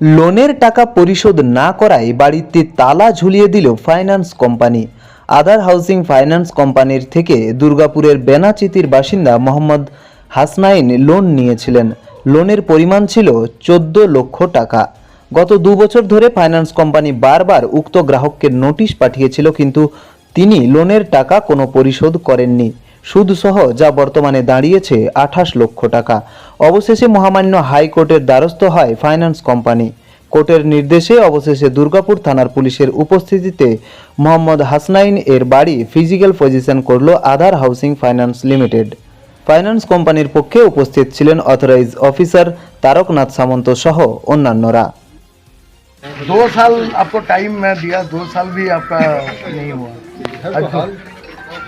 লোনের টাকা পরিশোধ না করায় বাড়িতে তালা ঝুলিয়ে দিল finance company. Other housing finance কোম্পানির থেকে দুর্গাপুরের বেনাচিতির বাসিন্দা মোহাম্মদ হাসনাইন লোন নিয়েছিলেন। লোনের পরিমাণ ছিল চোদ্দ লক্ষ টাকা। গত দু বছর ধরে ফাইন্যান্স কোম্পানি বারবার উক্ত গ্রাহককে নোটিশ পাঠিয়েছিল, কিন্তু তিনি লোনের টাকা কোনো পরিশোধ করেননি। সুদসহ যা বর্তমানে দাঁড়িয়েছে আঠাশ লক্ষ টাকা অবশেষে মহামান্য হাইকোর্টের দ্বারস্থ হয় ফাইন্যান্স কোম্পানি কোর্টের নির্দেশে অবশেষে দুর্গাপুর থানার পুলিশের উপস্থিতিতে মোহাম্মদ হাসনাইন এর বাড়ি ফিজিক্যাল পজিশন করল Aadhaar housing finance limited finance কোম্পানির পক্ষে উপস্থিত ছিলেন অথরাইজ অফিসার তারকনাথ সামন্ত সহ অন্যান্যরা दो साल आपको टाइम मैं दिया दो साल भी आपका नहीं हुआ अच्छा,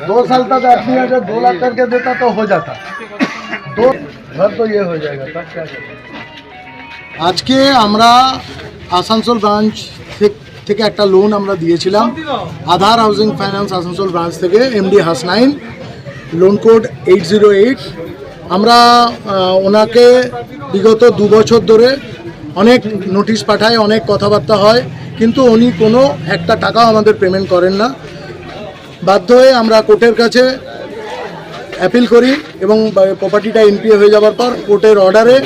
दो साल तक आदमी अगर दो लाख करके देता तो हो जाता दो घर तो ये हो जाएगा तब क्या करें আজকে আমরা আসানসোল ব্রাঞ্চ থেক- থেকে একটা লোন আমরা দিয়েছিলাম Aadhaar housing finance Asansol branch থেকে MD Hasnain loan code eight zero eight আমরা আহ, ওনাকে বিগত দু বছর ধরে অনেক নোটিশ পাঠাই অনেক কথাবার্তা হয় কিন্তু উনি কোনো একটা টাকাও আমাদের পেমেন্ট করেন না বাধ্য হয়ে আমরা কোর্টের কাছে অ্যাপিল করি এবং প্রপার্টিটা এনপিএ হয়ে যাওয়ার পর কোর্টের অর্ডারে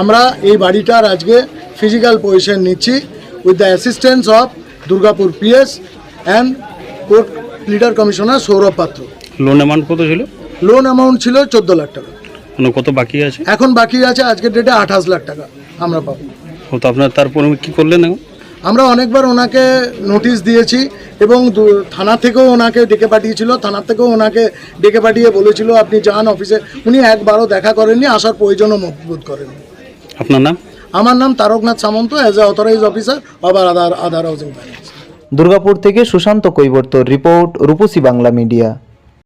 আমরা এই বাড়িটার আজকে ফিজিক্যাল পজিশন নিচ্ছি with the assistance of Durgapur PS and court leader commissioner Sourav Patra. Loan amount কত ছিল? লোন অ্যামাউন্ট ছিল চোদ্দ লাখ টাকা। মানে কত বাকি আছে? এখন বাকি আছে আজকের ডেটে আঠাশ লাখ টাকা আমরা পাবো। তো আপনার তারপর কি করলেন এখন? আমরা অনেকবার ওনাকে নোটিশ দিয়েছি এবং থানা থেকেও ওনাকে ডেকে পাঠিয়েছিল থানা থেকেও ওনাকে ডেকে পাঠিয়ে বলেছিল আপনি যান অফিসে। উনি একবারও দেখা করেননি আসার প্রয়োজনও বোধ করেননি। আপনার নাম? আমার নাম Taraknath Samanta as a authorise officer of Aadhaar Aadhaar housing finance Durgapur থেকে সুশান্ত কৈবর্তর রিপোর্ট রূপসী বাংলা মিডিয়া।